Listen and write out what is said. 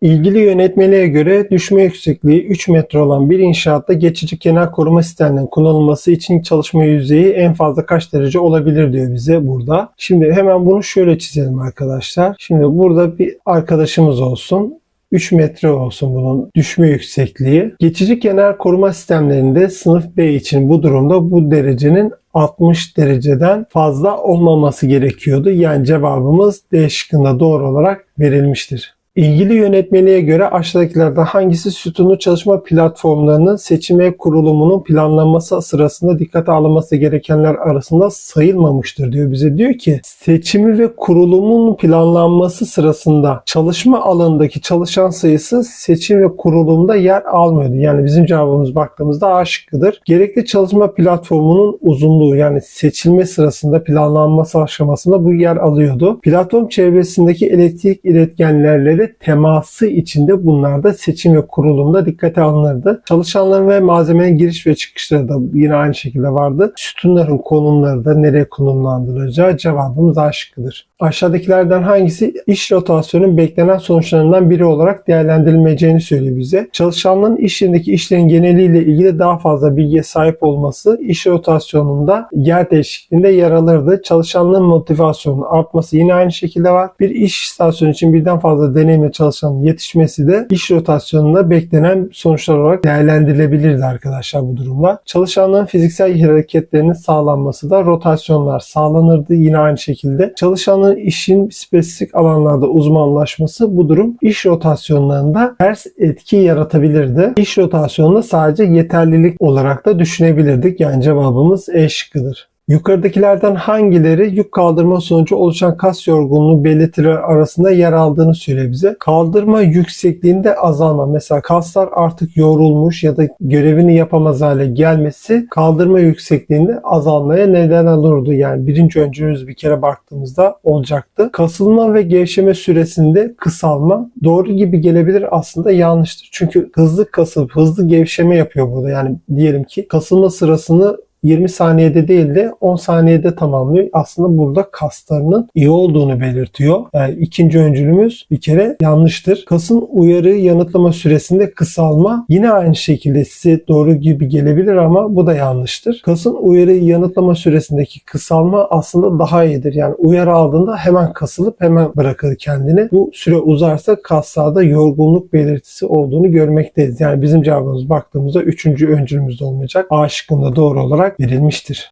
İlgili yönetmeliğe göre düşme yüksekliği 3 metre olan bir inşaatta geçici kenar koruma sistemlerinin kullanılması için çalışma yüzeyi en fazla kaç derece olabilir diyor bize burada. Şimdi hemen bunu şöyle çizelim arkadaşlar. Şimdi burada bir arkadaşımız olsun. 3 metre olsun bunun düşme yüksekliği. Geçici kenar koruma sistemlerinde sınıf B için bu durumda bu derecenin 60 dereceden fazla olmaması gerekiyordu. Yani cevabımız D şıkkında doğru olarak verilmiştir. İlgili yönetmeliğe göre aşağıdakilerden hangisi sütunlu çalışma platformlarının seçim ve kurulumunun planlanması sırasında dikkate alınması gerekenler arasında sayılmamıştır diyor bize. Diyor ki seçimi ve kurulumun planlanması sırasında çalışma alanındaki çalışan sayısı seçim ve kurulumda yer almıyordu. Yani bizim cevabımız baktığımızda A şıkkıdır. Gerekli çalışma platformunun uzunluğu yani seçilme sırasında planlanması aşamasında bu yer alıyordu. Platform çevresindeki elektrik iletkenlerle de teması içinde bunlarda seçim ve kurulumda dikkate alınırdı. Çalışanların ve malzemenin giriş ve çıkışları da yine aynı şekilde vardı. Sütunların konumları da nereye konumlandırılacağı cevabımız A. Aşağıdakilerden hangisi iş rotasyonun beklenen sonuçlarından biri olarak değerlendirilmeyeceğini söylüyor bize. Çalışanların iş yerindeki işlerin geneliyle ilgili daha fazla bilgiye sahip olması iş rotasyonunda yer değişikliğinde yer alırdı. Çalışanların motivasyonunun artması yine aynı şekilde var. Bir iş istasyonu için birden fazla deneyimli çalışanın yetişmesi de iş rotasyonunda beklenen sonuçlar olarak değerlendirilebilirdi arkadaşlar bu durumlar. Çalışanların fiziksel hareketlerinin sağlanması da rotasyonlar sağlanırdı yine aynı şekilde. Çalışanların işin spesifik alanlarda uzmanlaşması bu durum iş rotasyonlarında ters etki yaratabilirdi. İş rotasyonunda sadece yeterlilik olarak da düşünebilirdik. Yani cevabımız E şıkkıdır. Yukarıdakilerden hangileri yük kaldırma sonucu oluşan kas yorgunluğu belirtileri arasında yer aldığını söylüyor bize. Kaldırma yüksekliğinde azalma. Mesela kaslar artık yorulmuş ya da görevini yapamaz hale gelmesi kaldırma yüksekliğinde azalmaya neden olurdu. Yani birinci öncümüz bir kere baktığımızda olacaktı. Kasılma ve gevşeme süresinde kısalma doğru gibi gelebilir aslında yanlıştır. Çünkü hızlı kasılıp hızlı gevşeme yapıyor burada. Yani diyelim ki kasılma sırasını 20 saniyede değil de 10 saniyede tamamlıyor. Aslında burada kaslarının iyi olduğunu belirtiyor. Yani ikinci öncülümüz bir kere yanlıştır. Kasın uyarı yanıtlama süresinde kısalma yine aynı şekilde size doğru gibi gelebilir ama bu da yanlıştır. Kasın uyarı yanıtlama süresindeki kısalma aslında daha iyidir. Yani uyarı aldığında hemen kasılıp hemen bırakır kendini. Bu süre uzarsa kaslarda yorgunluk belirtisi olduğunu görmekteyiz. Yani bizim cevabımız baktığımızda üçüncü öncülümüz olmayacak. A şıkkında doğru olarak verilmiştir.